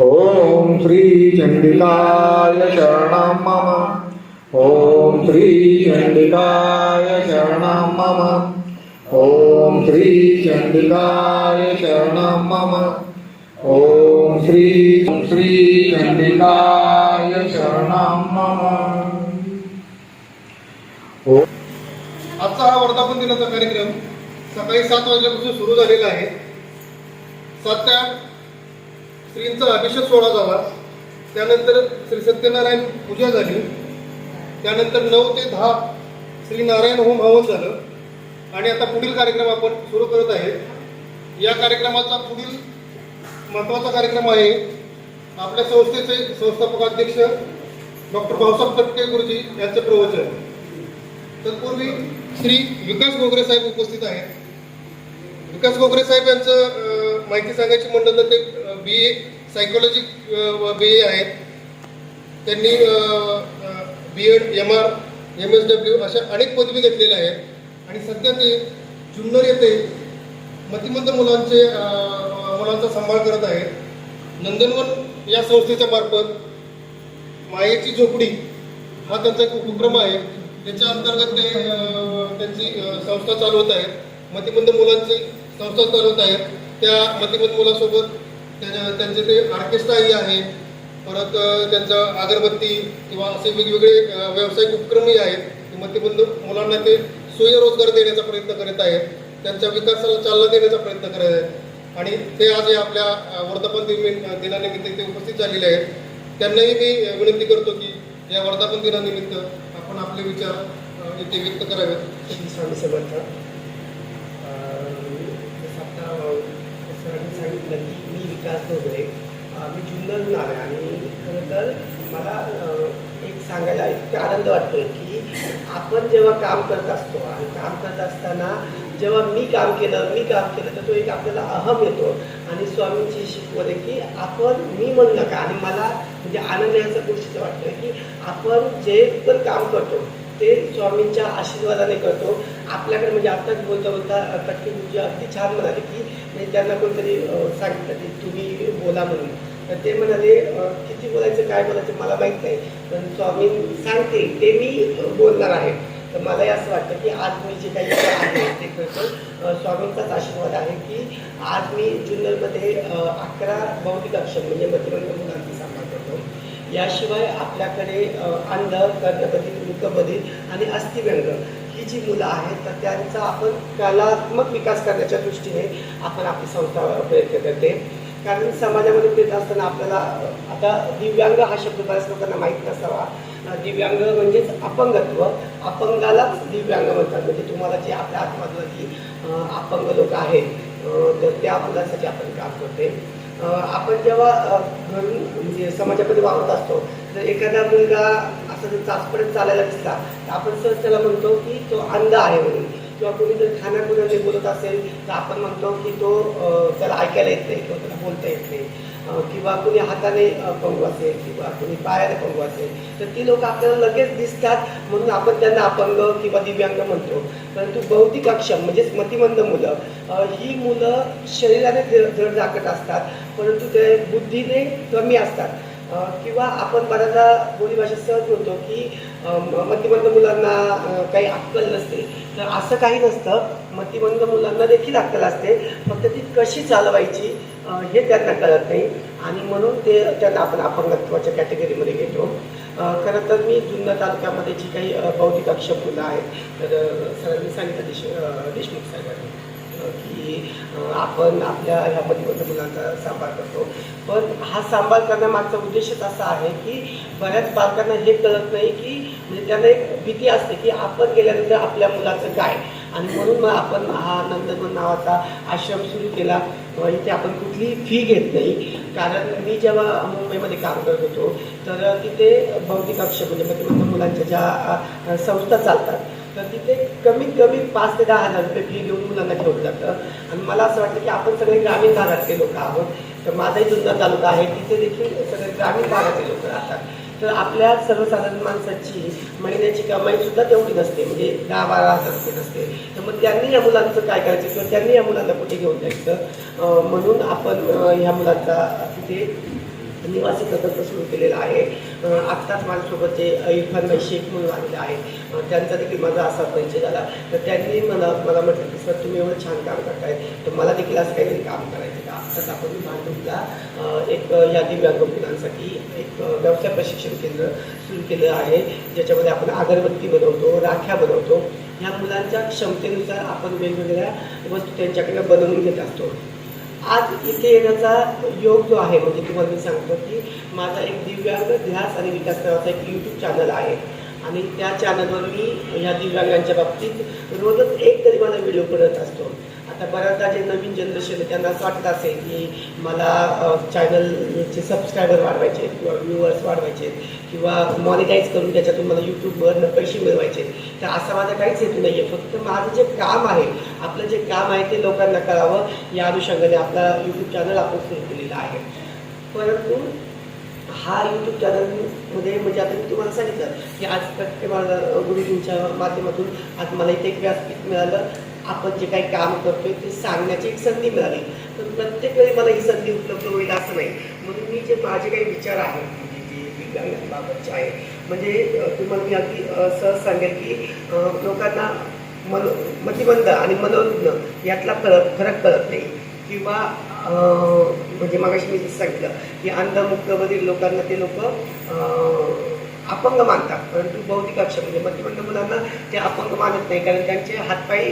ॐ श्रीचण्डिकाय शरणं मम। ॐ श्रीचण्डिकाय शरणं मम। ॐ श्रीचण्डिकाय शरणं मम। ॐ श्री श्रीचण्डिकाय शरणं मम। आजचा हा वर्धापन दिनाचा कार्यक्रम सकाळी सात वाजल्यापासून सुरू झालेला आहे. सात स्त्रींचा अभिषेक सोहळा झाला. त्यानंतर श्री सत्यनारायण पूजा झाली. त्यानंतर नऊ ते दहा श्री नारायण होम हवन झालं. आणि आता पुढील कार्यक्रम आपण सुरू करत आहे. या कार्यक्रमाचा पुढील महत्त्वाचा कार्यक्रम आहे आपल्या संस्थेचे संस्थापकाध्यक्ष डॉक्टर भाऊसाहेब तटके गुरुजी यांचं प्रवचन. तत्पूर्वी श्री विकास गोगरे साहेब उपस्थित आहेत. विकास गोगरे साहेब यांचं माहिती सांगायची म्हणलं तर ते बी ए सायकोलॉजी बी ए आहेत. त्यांनी B Ed M R M S W अशा अनेक पदवी घेतलेल्या आहेत. आणि सध्या ते जुन्नर येथे मतिमंद मुलांचे मुलांचा सांभाळ करत आहेत. नंदनवन या संस्थेच्या मार्फत मायेची झोपडी हा त्यांचा एक उपक्रम आहे. त्याच्या अंतर्गत ते त्यांची संस्था चालवत आहेत. मतिमंद मुलांची संस्था चालवत आहेत. त्या मतिमंद मुलासोबत त्यांचे ते ऑर्केस्ट्राही आहे परत त्यांचं अगरबत्ती किंवा असे वेगवेगळे व्यावसायिक उपक्रमही आहेत. ते बंद मुलांना ते सुयरोजगार देण्याचा प्रयत्न करत आहेत. त्यांच्या विकासाला चालना देण्याचा प्रयत्न करत आहेत. आणि ते आज आपल्या वर्धापन दिन दिनानिमित्त ते उपस्थित झालेले आहेत. त्यांनाही मी विनंती करतो की या वर्धापन दिनानिमित्त आपण आपले विचार इथे व्यक्त करावेत. सांगू शकता सरांनी सांगितलं की मी विकास वगैरे. मी जुन्नर नाव आहे आणि खरं तर मला एक सांगायला इतका आनंद वाटतो की आपण जेव्हा काम करत असतो आणि काम करत असताना जेव्हा मी काम केलं मी काम केलं तर तो एक आपल्याला अहम येतो. आणि स्वामींची शिकवण आहे की आपण मी म्हणू नका. आणि मला म्हणजे आनंद याचा गोष्टीचं वाटतं की आपण जे पण काम करतो ते स्वामींच्या आशीर्वादाने करतो. आपल्याकडे म्हणजे आत्ताच बोलता बोलता कटकी गुरुजी अगदी छान म्हणाले की म्हणजे त्यांना कोणतरी सांगितलं की तुम्ही बोला म्हणून. तर ते म्हणाले किती बोलायचं काय बोलायचं मला माहीत नाही पण स्वामी सांगते ते मी बोलणार आहे. तर मलाही असं वाटतं की आज मी जे काही आहे ते करतो. स्वामींचाच आशीर्वाद आहे की आज मी जुन्नरमध्ये अकरा बौद्धिक अक्षर म्हणजे मतिमंद मुलांचा सामना करतो. याशिवाय आपल्याकडे अंध कर्णबधिर मूकबधिर आणि अस्थिव्यंग जी मुलं आहेत तर त्यांचा आपण कलात्मक विकास करण्याच्या दृष्टीने आपण आपली संस्था प्रयत्न करते. कारण समाजामध्ये देत असताना आपल्याला आता दिव्यांग हा शब्द बऱ्याच लोकांना माहीत नसावा. दिव्यांग म्हणजेच अपंगत्व. अपंगालाच दिव्यांग म्हणतात. म्हणजे तुम्हाला जे आपल्या आतमधलं जी अपंग लोक आहेत तर त्या मुलांसाठी आपण काम करते. आपण जेव्हा घरून म्हणजे समाजामध्ये वावरत असतो तर एखादा मुलगा असं जर चाचपडत चालायला दिसला तर आपण सहज त्याला म्हणतो की तो अंध आहे म्हणून. किंवा कोणी जर खाण्यापिण्याने बोलत असेल तर आपण म्हणतो की तो त्याला ऐकायला येत नाही किंवा त्याला बोलता येत नाही. किंवा कुणी हाताने पंगू असेल किंवा कुणी पायाने पंगू असेल तर ती लोक आपल्याला लगेच दिसतात म्हणून आपण त्यांना अपंग किंवा दिव्यांग म्हणतो. परंतु बौद्धिक अक्षम म्हणजेच मतिमंद मुलं ही मुलं शरीराने जड धड झाकत असतात परंतु ते बुद्धीने कमी असतात. किंवा आपण बऱ्याचदा बोली भाषेत सहज बोलतो की मतिमंद मुलांना काही अक्कल नसते. तर असं काही नसतं. मतिमंद मुलांना देखील अक्कल असते. फक्त ती कशी चालवायची हे त्यांना कळत नाही. आणि म्हणून ते त्यांना आपण अपंगत्वाच्या कॅटेगरीमध्ये घेतो. खरं तर मी जुन्नर तालुक्यामध्ये जी काही बौद्धिक अक्षम मुलं आहेत तर सरांनी सांगितलं देश देशमुख साहेब आपण आपल्या ह्या मतिमंद मुलांचा सांभाळ करतो. पण हा सांभाळ करण्यामागचा उद्देशच असा आहे की बऱ्याच पालकांना हे कळत नाही की म्हणजे त्यांना एक भीती असते की आपण गेल्यानंतर आपल्या मुलाचं काय? आणि म्हणून मग आपण हा नंदनवन नावाचा आश्रम सुरू केला. इथे आपण कुठलीही फी घेत नाही. कारण मी जेव्हा मुंबईमध्ये काम करत होतो तर तिथे बौद्धिक अक्ष म्हणजे मुलांच्या ज्या संस्था चालतात तर तिथे कमीत कमी पाच ते दहा हजार रुपये फी घेऊन मुलांना ठेवलं जातं. आणि मला असं वाटतं की आपण सगळे ग्रामीण भागातले लोक आहोत. तर माझाही जुन्नर तालुका आहे. तिथे देखील सगळे ग्रामीण भागातले लोक राहतात. तर आपल्या सर्वसाधारण माणसाची महिन्याची कमाई सुद्धा तेवढी नसते. म्हणजे दहा बारा हजार रुपये नसते. तर मग त्यांनी या मुलांचं काय करायचं? किंवा त्यांनी या मुलांना कुठे घेऊन जायचं? म्हणून आपण ह्या मुलांचा तिथे निवासी प्रकल्प सुरू केलेला आहे. आत्ताच माझ्यासोबत जे इरफान भाई शेख म्हणून आलेले आहेत त्यांचा देखील माझा असा परिचय झाला. तर त्यांनी मला मला म्हटलं की सर तुम्ही एवढं छान काम करताय तर मला देखील असं काहीतरी काम करायचं का? आत्ताच आपण भांडुपला एक या दिव्यांग मुलांसाठी एक व्यवसाय प्रशिक्षण केंद्र सुरू केलं आहे ज्याच्यामध्ये आपण अगरबत्ती बनवतो राख्या बनवतो. ह्या मुलांच्या क्षमतेनुसार आपण वेगवेगळ्या वस्तू त्यांच्याकडे बनवून घेत असतो. आज इथे येण्याचा योग जो आहे म्हणजे तुम्हाला मी सांगतो की माझा एक दिव्यांग ध्यास आणि विकास नावाचा एक यूट्यूब चॅनल आहे. आणि त्या चॅनलवर मी या दिव्यांगांच्या बाबतीत रोजच एक तरी मला व्हिडिओ करत असतो. तर बऱ्याचदा जे नवीन जनरेशन आहे त्यांना असं वाटत असेल की मला चॅनलचे सबस्क्रायबर वाढवायचे आहेत किंवा व्ह्युअर्स वाढवायचे किंवा मॉनिटाईज करून त्याच्यातून मला यूट्यूबवरनं पैसे मिळवायचे आहेत. तर असा माझा काहीच हेतू नाही आहे फक्त माझं जे काम आहे आपलं जे काम आहे ते लोकांना कळावं या अनुषंगाने आपला यूट्यूब चॅनल आपण सुरू केलेला आहे. परंतु हा यूट्यूब चॅनलमध्ये म्हणजे आता मी तुम्हाला सांगितलं की आज प्रत्येक मला गुरुजींच्या माध्यमातून आज मला इथे एक व्यासपीठ मिळालं. आपण जे काही काम करतोय ते सांगण्याची एक संधी मिळाली. पण प्रत्येक वेळी मला ही संधी उपलब्ध होईल असं नाही. म्हणून मी जे माझे काही विचार आहेत म्हणजे जे दिव्यांगांबाबतचे आहे म्हणजे तुम्हाला मी अगदी सहज सांगेल की लोकांना मनो मतिबंध आणि मनोरुग्ण यातला फरक फरक कळत नाही. किंवा म्हणजे मागाशी मी सांगितलं की अंधमुक्तमधील लोकांना ते लोक अपंग मानतात. परंतु बौद्धिक अक्षर म्हणजे मतिमंद मुलांना ते अपंग मानत नाही कारण त्यांचे हातपाय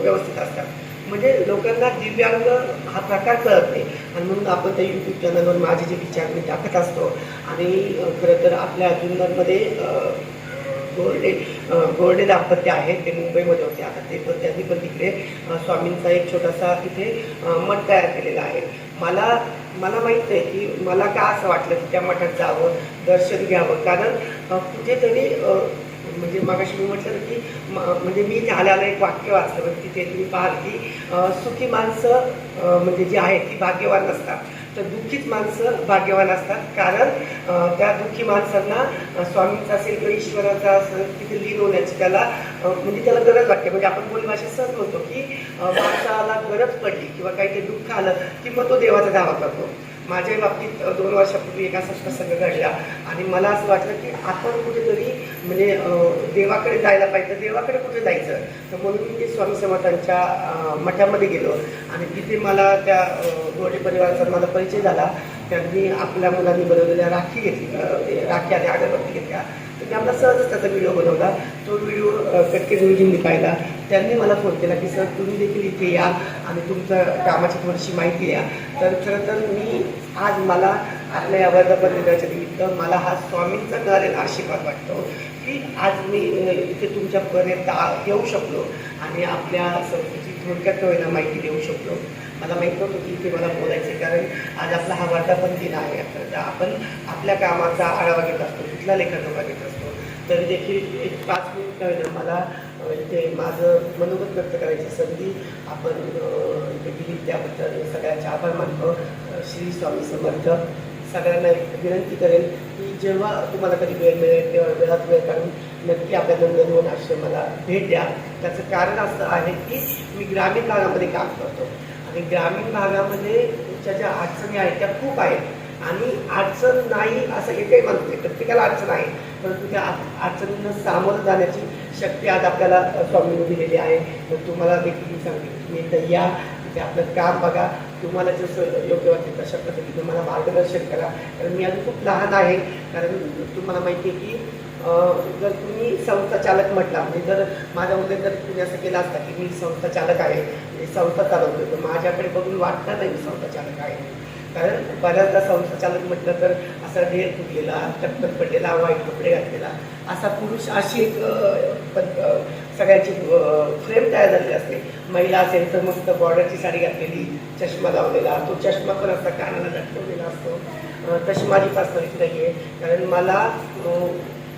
व्यवस्थित असतात. म्हणजे लोकांना दिव्यांग हा प्रकार कळत नाही. आणि म्हणून आपण त्या यूट्यूब चॅनलवर माझे जे विचार मी टाकत असतो. आणि खरं तर आपल्या जुन्नरमध्ये गोरडे गोरडे दाम्पत्य आहेत. ते मुंबईमध्ये होते. आता ते पण त्यांनी पण तिकडे स्वामींचा एक छोटासा तिथे मठ तयार केलेला आहे. मला मला माहीत आहे की मला का असं वाटलं की त्या मठात जावं दर्शन घ्यावं? कारण अं, कुठेतरी म्हणजे मागाशी मी म्हटलं की म- म्हणजे मी इथे आल्याला एक वाक्य वाचलं म्हणजे तिथे तुम्ही पाहाल की सुखी माणसं म्हणजे जी आहेत ती भाग्यवान नसतात. तर दुःखीच माणसं भाग्यवान असतात. कारण त्या दुःखी माणसांना स्वामींचा असेल किंवा ईश्वराचा असेल तिथे लीन होण्याची त्याला म्हणजे त्याला गरज वाटते. म्हणजे आपण बोली भाषेत सहज म्हणतो की माणसाला गरज पडली किंवा काहीतरी दुःख आलं की मग तो देवाचा दावा करतो. माझ्या बाबतीत दोन वर्षापूर्वी एका असाच घडला. आणि मला असं वाटलं की आपण कुठेतरी म्हणजे देवाकडे जायला पाहिजे. देवाकडे कुठे जायचं? तर म्हणून मी ते स्वामी समर्थांच्या मठामध्ये गेलो. आणि तिथे मला त्या गोडे परिवाराचा मला परिचय झाला. त्यांनी आपल्या मुलांनी बनवलेल्या राखी घेतली राखी आणि अगरबत्ती घेतल्या. तर मी आपला सहजच त्याचा व्हिडिओ बनवला. तो व्हिडिओ कटके गुरुजींनी पाहिला त्यांनी मला फोन केला की सर तुम्ही देखील इथे या आणि तुमच्या कामाची थोडीशी माहिती द्या. तर खरं तर मी आज मला आपल्या या वर्धापन निमित्त मला हा स्वामींचा मिळालेला आशीर्वाद वाटतो की आज मी इथे तुमच्यापर्यंत येऊ शकलो आणि आपल्या संस्थेची थोडक्यात का होईना माहिती देऊ शकलो. मला माहीत नव्हतं की इथे मला बोलायचं आहे कारण आज आपला हा वर्धापन दिन आहे. तर आपण आपल्या कामाचा आढावा घेत असतो कुठला लेखन घेत असतो तरी देखील एक पाच मिनिट का होईना मला म्हणजे अ, इथे माझं मनोगत व्यक्त करायची संधी आपण इथे दिली. त्याबद्दल सगळ्यांचे आभार मानतो. श्री स्वामी समर्थ. सगळ्यांना एक विनंती करेल की जेव्हा तुम्हाला कधी वेळ मिळेल तेव्हा वेळात वेळ काढून नक्की आपल्या नंदनवन आश्रमाला भेट द्या. त्याचं कारण असं आहे की मी ग्रामीण भागामध्ये काम करतो. आणि ग्रामीण भागामध्ये ज्या ज्या अडचणी आहेत त्या खूप आहेत. आणि अडचण नाही असं एकही म्हणत नाही. प्रत्येकाला अडचण आहे. परंतु त्या अडचणींना सामोरं जाण्याची शक्ती आज आपल्याला स्वामींनी दिलेली आहे. तर तुम्हाला देखील मी सांगते तुम्ही एकदा या तिथे आपलं काम बघा. तुम्हाला जसं योग्य वाटेल तशा पद्धतीने मला मार्गदर्शन करा. कारण मी अजून खूप लहान आहे. कारण तुम्हाला माहिती आहे की जर तुम्ही संस्था चालक म्हटला म्हणजे जर माझ्या मुले जर तुम्ही असं केलं असता की मी संस्था चालक आहे म्हणजे संस्था चालवतो तर माझ्याकडे बघून वाटणार नाही मी संस्था चालक आहे. कारण बऱ्याचदा संस्था चालक म्हटलं तर असा ढेर फुटलेला टप्पर पडलेला वाईट कपडे घातलेला असा पुरुष अशी एक सगळ्याची फ्रेम तयार झालेली असते. महिला असेल तर मस्त बॉर्डरची साडी घातलेली चष्मा लावलेला तो चष्मा पण असा कानाला लटकवलेला असतो. तशी माझी पर्सनॅलिटी नाही आहे कारण मला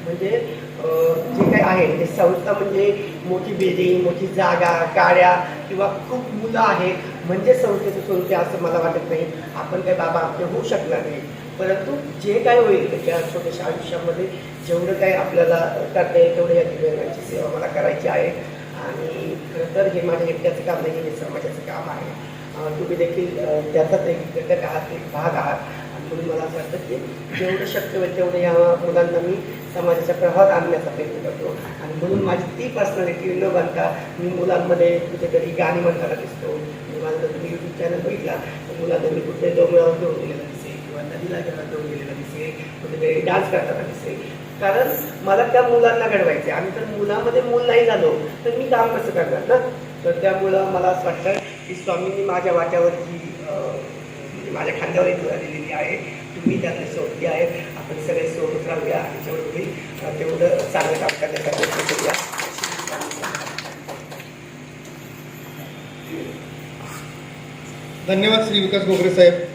म्हणजे जे काही आहे ते संस्था म्हणजे मोठी बिल्डिंग मोठी जागा गाड्या किंवा खूप मुलं आहेत. म्हणजे संस्थेचं स्वरूप आहे असं मला वाटत नाही. आपण काही बाबा आपले होऊ शकणार नाही. परंतु जे काय होईल त्याच्या छोट्याशा आयुष्यामध्ये जेवढं काय आपल्याला करता येईल तेवढं या दिव्यांगांची सेवा मला करायची आहे. आणि खरं तर हे माझ्या एकट्याचं काम नाही हे समाजाचं काम आहे. तुम्ही देखील त्याचाच एक घटक आहात एक भाग आहात. आणि म्हणून मला असं वाटतं की जेवढं शक्य होईल तेवढं या मुलांना मी समाजाच्या प्रवाहात आणण्याचा प्रयत्न करतो. आणि म्हणून माझी ती पर्सनॅलिटी न बनता मी मुलांमध्ये कुठेतरी गाणी म्हणताना दिसतो. मी माझं जर तुम्ही यूट्यूब चॅनल बघितला तर मुलांना मी कुठे डोंगरावर घेऊन गेलेला किंवा नदीला घेऊन गेलेला दिसेल कुठेतरी डान्स करताना दिसेल कारण मला त्या मुलांना घडवायचे आम्ही जर मुलामध्ये मूल नाही झालो. तर मी काम कसं करणार ना? तर त्यामुळं मला असं वाटतं की स्वामींनी माझ्या वाट्यावरची म्हणजे माझ्या खांद्यावर एक दिलेली आहे. तुम्ही त्यातले सोबती आहेत. आपण सगळे सोबत राहूया. आणि होईल. तेवढं चांगलं काम करण्याचा प्रयत्न करूया. धन्यवाद श्री विकास गोखरे साहेब.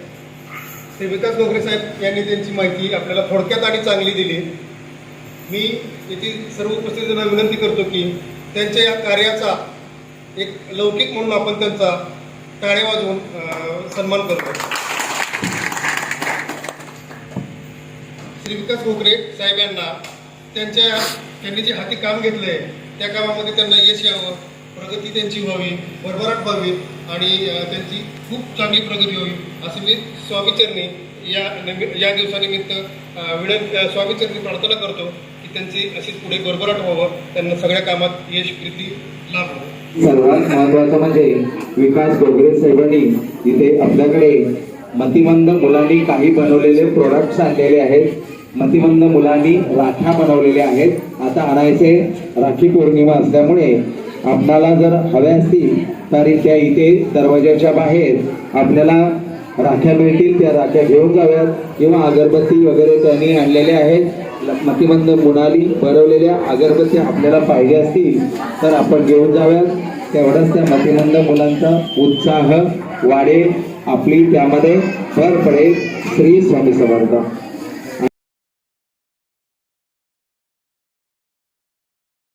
श्री विकास गोगरे साहेब यांनी त्यांची माहिती आपल्याला थोडक्यात आणि चांगली दिली. मी येथील सर्व उपस्थितांना विनंती करतो की त्यांच्या या कार्याचा एक लौकिक म्हणून आपण त्यांचा टाळे वाजवून सन्मान करतो. श्री विकास गोगरे साहेब यांना त्यांच्या त्यांनी जे हाती काम घेतलंय त्या कामामध्ये त्यांना यश यावं प्रगती त्यांची व्हावी भरभराट व्हावी. आणि त्यांची खूप चांगली प्रगती होईल असं मी स्वामीचरणी या निमि- या दिवसानिमित्त अं, विनंती स्वामीचरणी प्रार्थना करतो की त्यांची अशीच पुढे भरभराट व्हावं त्यांना सगळ्या कामात यश प्रीती लाभ सर्वात महत्वाचं म्हणजे विकास गोगरे साहेबांनी इथे आपल्याकडे मतिमंद मुलांनी काही बनवलेले प्रोडक्ट्स आणलेले आहेत. मतिमंद मुलांनी राख्या बनवलेल्या आहेत. आता आणायचे राखी पौर्णिमा असल्यामुळे आपणाला जर हव्या असतील तर त्या इथे दरवाजाच्या बाहेर आपल्याला राख्या मिळतील. त्या राख्या घेऊन जाव्यात किंवा अगरबत्ती वगैरे त्यांनी आणलेल्या आहेत. मतिमंद मुणाली भरवलेल्या अगरबत्त्या आपल्याला पाहिजे असतील तर आपण घेऊन जाव्यात तेवढंच त्या मतिमंद मुलांचा उत्साह वाढेल. आपली त्यामध्ये भर पडेल. श्री स्वामी समर्थ.